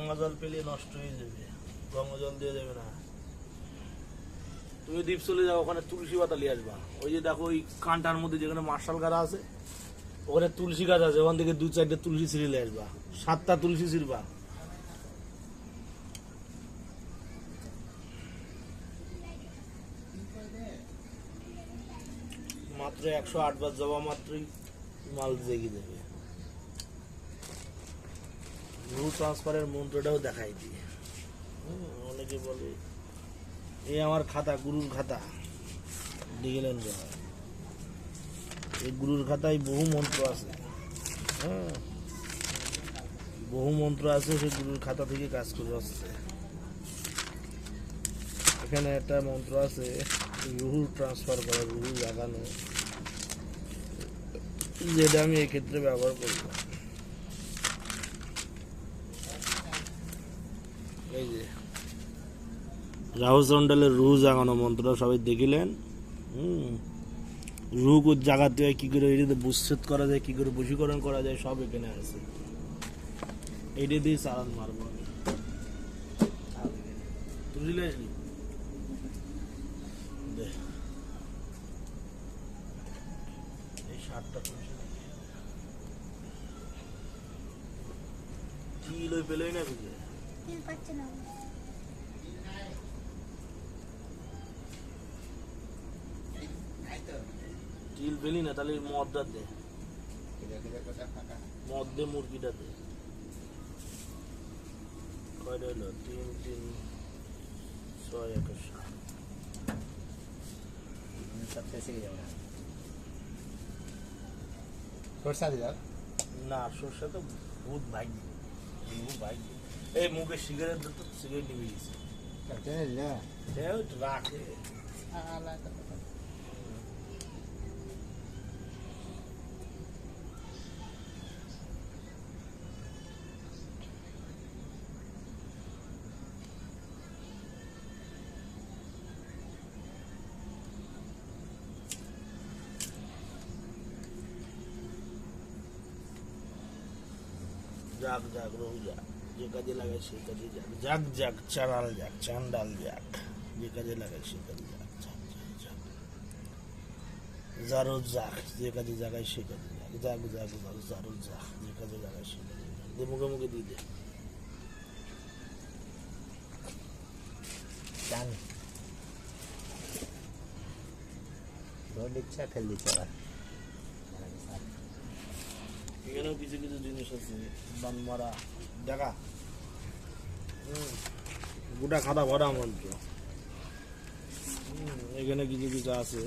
গঙ্গা জল পেলে নষ্ট হয়ে যাবে। গঙ্গা জল দিয়ে যাবে না। তুমি দ্বীপ চলে যাও, ওখানে তুলসী পাতা নিয়ে আসবা। ওই যে দেখো, ওই কাঁটার মধ্যে যেখানে মার্শাল গাছ আছে, ওখানে তুলসী গাছ আছে। ওখান থেকে দু চারটে তুলসী ছিঁড়ে নিয়ে আসবা। সাতটা তুলসী ছিঁড়বা। মাত্র একশো আট বার জবা মাত্রই মাল জেগে দেবে রু ট্রান্সফারের মন্ত্রটাও দেখাই হুম, অনেকে বলে এই আমার খাতা গুরুর খাতা। দেখলেন এই গুরুর খাতায় বহু মন্ত্র আছে। হ্যাঁ বহু মন্ত্র আছে সেই গুরুর খাতা থেকে কাজ করে আসছে। এখানে একটা মন্ত্র আছে রুহু ট্রান্সফার করা রুহু লাগানো। যেটা আমি এক্ষেত্রে ব্যবহার করব। এই যে। রাহু চন্ডালের রুহু জাগানো মন্ত্র সবাই দেখিলেন। হুম। রুহু জাগাতে হয়, কি করে এটাতে বুচ্ছেদ করা যায়, কি করে বশীকরণ করা যায়, সব এখানে আছে। এইটা দিয়ে চালান বুঝলে এই তুলছি চিল ওই না বুঝলে? চিল পেলি না তাহলে মদটা দে মদ দে মুরগিটা দে। কয়টা হলো? তিন তিন ছয় একুশ সরষা না সর্ষে তো ভূত ভাগ্য। ভূত ভাগ্য। এই মুখে সিগারেট তো সিগারেট নিবে গেছে কাটে না হ্যাঁ ওই তো রাখে যাক যাক রোগ যাক যে কাজে লাগায় সেই কাজে যাক। যাক যাক চারাল যাক, চান্ডাল যাক। যে কাজে লাগায় সেই কাজে যাক জারো যাক যে কাজে জাগায় সে কাজে যাক। যাক যাক যাক জারো যাক, যে কাজে লাগায় সে কাজে যাক। দে মুখে মুখে দিয়ে দে। চান রোড ইচ্ছা দিচ্ছে আবার। এখানেও কিছু কিছু জিনিস আছে বান মারা দেখা। হুম, গোটা খাতা ভরা মন্ত্র এখানে কিছু কিছু আছে।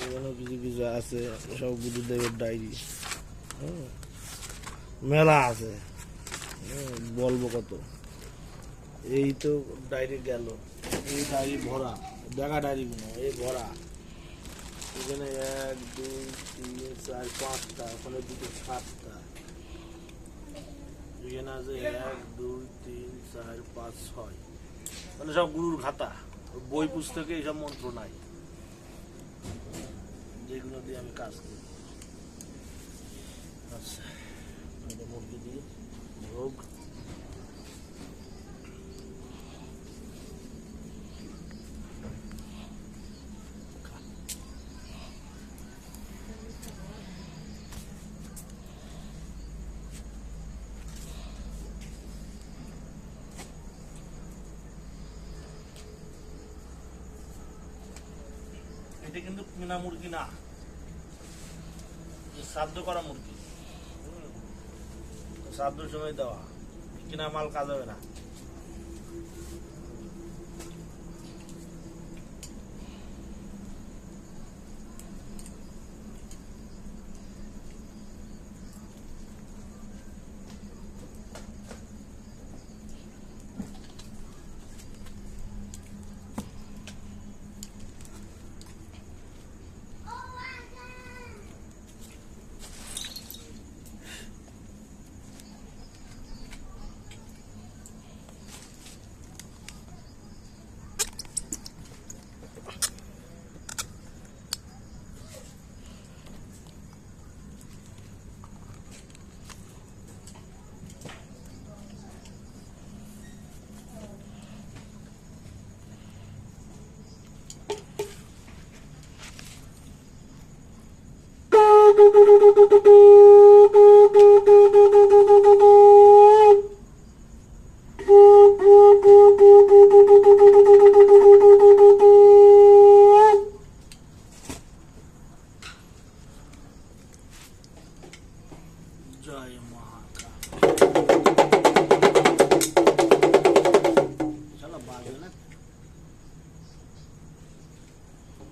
এখানেও কিছু কিছু আছে সব গুরুদেবের ডায়েরি। মেলা আছে। হুম, বলব কত। এই তো ডায়েরি গেল। এই ডায়েরি ভরা। দেখা ডায়েরিগুলো এই ভরা। এখানে এক, দুই, তিন, চার, পাঁচটা, ওখানে দুটো সাতটা। এখানে আছে এক, দুই, তিন, চার, পাঁচ, ছয়। মানে সব গুরুর খাতা বই পুস্তকে এইসব মন্ত্র নাই। যেগুলো দিয়ে আমি কাজ করি। আচ্ছা মুরগি দিয়ে ভোগ। এটা কিন্তু কিনা মুরগি না। শ্রাদ্ধ করা মুরগি। শ্রাদ্ধ সময় দেওয়া। কিনা মাল কাজ হবে না।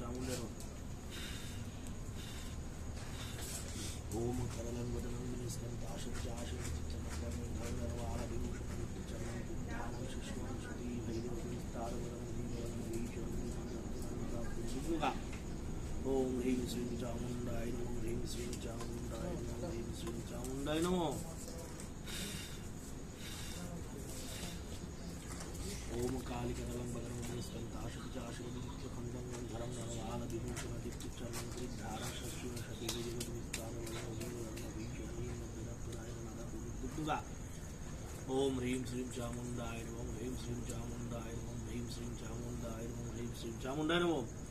चामुंडर ओम कदलं वदनं विनिस्तं ताशज्जाशचित्तमकरणधरणवालभिषणं कुब्धानं शिश्वां श्रुति भैरवसंस्तारवरं भीमवनं भीषणं ओम ह्रीं श्रीं चामुण्डाय नमो ह्रीं श्रीं चामुण्डाय नमो ह्रीं श्रीं चामुण्डाय नमो ओम कालिकदलं वदनं विनिस्तं ताशज्जा ओम ह्रीम श्रीम चामुंडाय नमः ह्रीम श्रीम चामुंडाय नमः ह्रीम श्रीम चामुंडाय नमः ह्रीम श्रीम चामुंडाय नमः